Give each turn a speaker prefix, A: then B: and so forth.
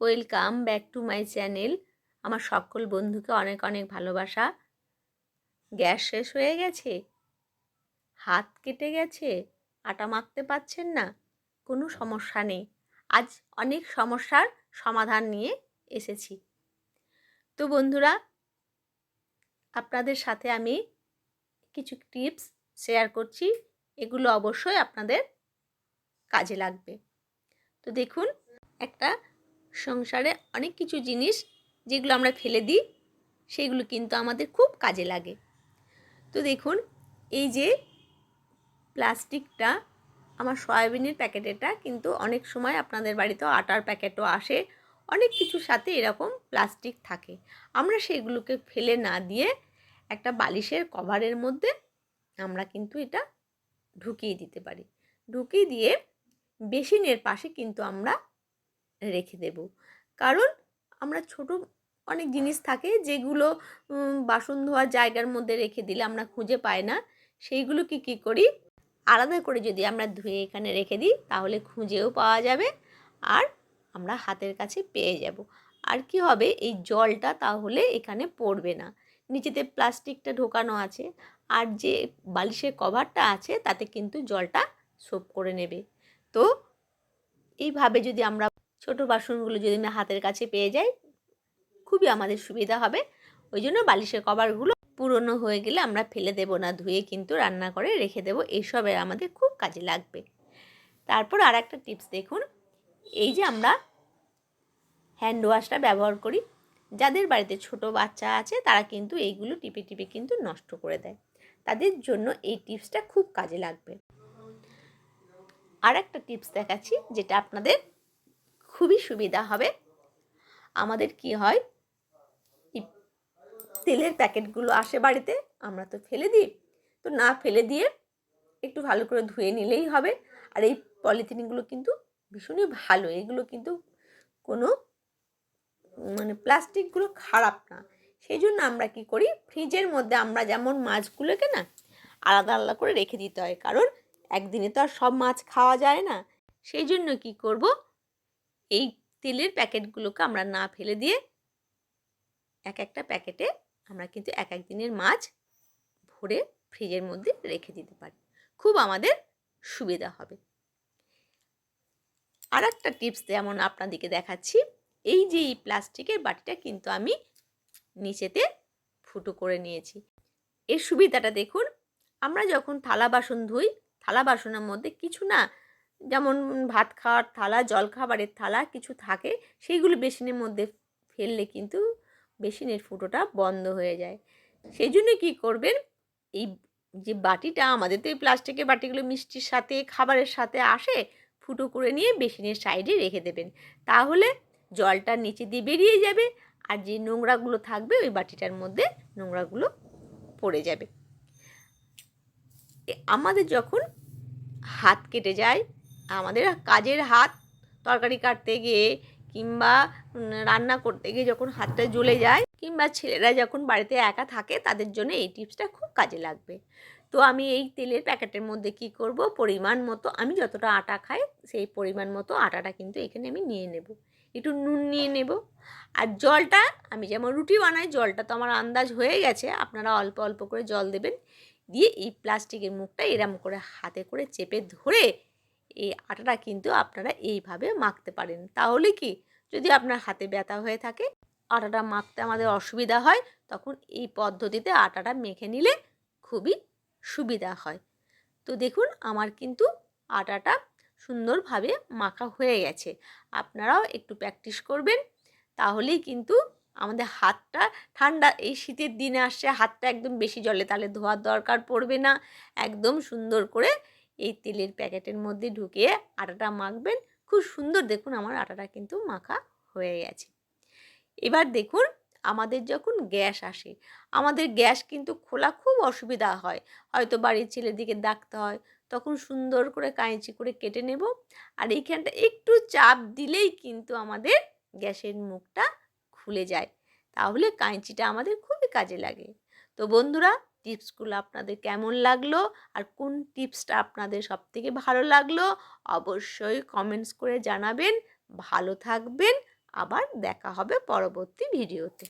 A: Welcome back to my channel আমার সকল বন্ধুকে অনেক অনেক ভালোবাসা। গ্যাস শেষ হয়ে গেছে। হাত কেটে গেছে। আটা মাখতে পারছেন না। কোনো সমস্যা নেই। আজ অনেক সমস্যার সমাধান নিয়ে এসেছি। তো বন্ধুরা, আপনাদের সাথে আমি কিছু টিপস শেয়ার করছি। এগুলো অবশ্যই আপনাদের কাজে লাগবে। তো দেখুন, একটা সংসারে অনেক কিছু জিনিস যেগুলো আমরা ফেলে দিই, সেগুলো কিন্তু আমাদের খুব কাজে লাগে। তো দেখুন, এই যে প্লাস্টিকটা আমার সয়াবিনের প্যাকেটেটা কিন্তু অনেক সময় আপনাদের বাড়িতেও আটার প্যাকেটও আসে, অনেক কিছুর সাথে এরকম প্লাস্টিক থাকে। আমরা সেগুলোকে ফেলে না দিয়ে একটা বালিশের কভারের মধ্যে আমরা কিন্তু এটা ঢুকিয়ে দিতে পারি। ঢুকিয়ে দিয়ে বেসিনের পাশে কিন্তু আমরা রেখে দেব। কারণ আমরা ছোট অনেক জিনিস থাকে যেগুলো বাসন ধোয়ার জায়গার মধ্যে রেখে দিলে আমরা খুঁজে পাই না। সেইগুলোকে কী করি? আলাদা করে যদি আমরা ধুয়ে এখানে রেখে দিই, তাহলে খুঁজেও পাওয়া যাবে আর আমরা হাতের কাছে পেয়ে যাব। আর কি হবে? এই জলটা তাহলে এখানে পড়বে না। নিচেতে প্লাস্টিকটা ঢোকানো আছে আর যে বালিশের কভারটা আছে, তাতে কিন্তু জলটা সোপ করে নেবে। তো, এইভাবে যদি আমরা ছোট বাসনগুলো যদি আমরা হাতের কাছে পেয়ে যাই, খুবই আমাদের সুবিধা হবে। ওই জন্য বালিশের কভারগুলো পুরনো হয়ে গেলে আমরা ফেলে দেব না, ধুয়ে কিন্তু রান্না করে রেখে দেবো। এইসবে আমাদের খুব কাজে লাগবে। তারপর আর একটা টিপস দেখুন, এই যে আমরা হ্যান্ড ওয়াশটা ব্যবহার করি। যাদের বাড়িতে ছোট বাচ্চা আছে, তারা কিন্তু এইগুলো টিপে টিপে কিন্তু নষ্ট করে দেয়। তাদের জন্য এই টিপসটা খুব কাজে লাগবে। আর একটা টিপস দেখাচ্ছি, যেটা আপনাদের খুবই সুবিধা হবে। আমাদের কি হয়? তেলের প্যাকেটগুলো আসে বাড়িতে, আমরা তো ফেলে দিই। তো না ফেলে দিয়ে একটু ভালো করে ধুয়ে নিলেই হবে। আর এই পলিথিনগুলো কিন্তু ভীষণই ভালো। এগুলো কিন্তু কোনো মানে প্লাস্টিকগুলো খারাপ না। সেই জন্য আমরা কি করি? ফ্রিজের মধ্যে আমরা যেমন মাছগুলোকে না আলাদা আলাদা করে রেখে দিতে হয়। কারণ একদিনে তো আর সব মাছ খাওয়া যায় না। সেই জন্য কি করব? এই তেলের প্যাকেটগুলোকে আমরা না ফেলে দিয়ে এক একটা প্যাকেটে আমরা কিন্তু এক এক দিনের মাছ ভরে ফ্রিজের মধ্যে রেখে দিতে পারি। খুব আমাদের সুবিধা হবে। আর একটা টিপস যেমন আপনাদেরকে দেখাচ্ছি, এই যে এই প্লাস্টিকের বাটিটা কিন্তু আমি নিচেতে ফুটো করে নিয়েছি। এর সুবিধাটা দেখুন, আমরা যখন থালা বাসন ধুই, থালা বাসনের মধ্যে কিছু না যেমন ভাত খাওয়ার থালা, জল খাবারের থালা কিছু থাকে, সেইগুলো বেসিনের মধ্যে ফেললে কিন্তু বেসিনের ফুটোটা বন্ধ হয়ে যায়। সেই জন্য কী করবেন, এই যে বাটিটা, আমাদের তো এই প্লাস্টিকের বাটিগুলো মিষ্টির সাথে, খাবারের সাথে আসে, ফুটো করে নিয়ে বেসিনের সাইডে রেখে দেবেন। তাহলে জলটা নিচে দিয়ে বেরিয়ে যাবে, আর যে নোংরাগুলো থাকবে, ওই বাটিটার মধ্যে নোংরাগুলো পড়ে যাবে। আমাদের যখন হাত কেটে যায় আমাদের কাজের হাত তরকারি কাটতে গিয়ে কিংবা রান্না করতে গিয়ে যখন হাতটা জ্বলে যায়, কিংবা ছেলেরা যখন বাড়িতে একা থাকে, তাদের জন্য এই টিপসটা খুব কাজে লাগবে। তো আমি এই তেলের প্যাকেটের মধ্যে কি করব? পরিমাণ মতো, আমি যতটা আটা খাই, সেই পরিমাণ মতো আটাটা কিন্তু এখানে আমি নিয়ে নেব। একটু নুন নিয়ে নেব। আর জলটা, আমি যেমন রুটি বানাই, জলটা তো আমার আন্দাজ হয়ে গেছে, আপনারা অল্প অল্প করে জল দেবেন। দিয়ে এই প্লাস্টিকের মুখটা এরম করে হাতে করে চেপে ধরে এই আটাটা কিন্তু আপনারা এইভাবে মাখতে পারেন। তাহলে কি? যদি আপনার হাতে ব্যথা হয়ে থাকে, আটাটা মাখতে আমাদের অসুবিধা হয়, তখন এই পদ্ধতিতে আটাটা মেখে নিলে খুবই সুবিধা হয়। তো দেখুন, আমার কিন্তু আটাটা সুন্দরভাবে মাখা হয়ে গেছে। আপনারাও একটু প্র্যাকটিস করবেন। তাহলেই কিন্তু আমাদের হাতটা ঠান্ডা, এই শীতের দিনে আসছে, হাতটা একদম বেশি জলে তাহলে ধোয়ার দরকার পড়বে না। একদম সুন্দর করে এই তেলের প্যাকেটের মধ্যে ঢুকিয়ে আটাটা মাখবেন। খুব সুন্দর দেখুন আমার আটাটা কিন্তু মাখা হয়ে গেছে। এবার দেখুন আমাদের যখন গ্যাস আসে, আমাদের গ্যাস কিন্তু খোলা খুব অসুবিধা হয়। হয়তো বাড়ির ছেলেদিকে ডাকতে হয়, তখন সুন্দর করে কাঁচি করে কেটে নেব। আর এইখানটা একটু চাপ দিলেই কিন্তু আমাদের গ্যাসের মুখটা খুলে যায়। তাহলে কাঁচিটা আমাদের খুবই কাজে লাগে। তো বন্ধুরা টিপসগুলো আপনাদের কেমন লাগল? আর কোন টিপসটা আপনাদের সব থেকে ভালো লাগল? অবশ্যই কমেন্টস করে জানাবেন। ভালো থাকবেন। আবার দেখা হবে পরবর্তী ভিডিওতে।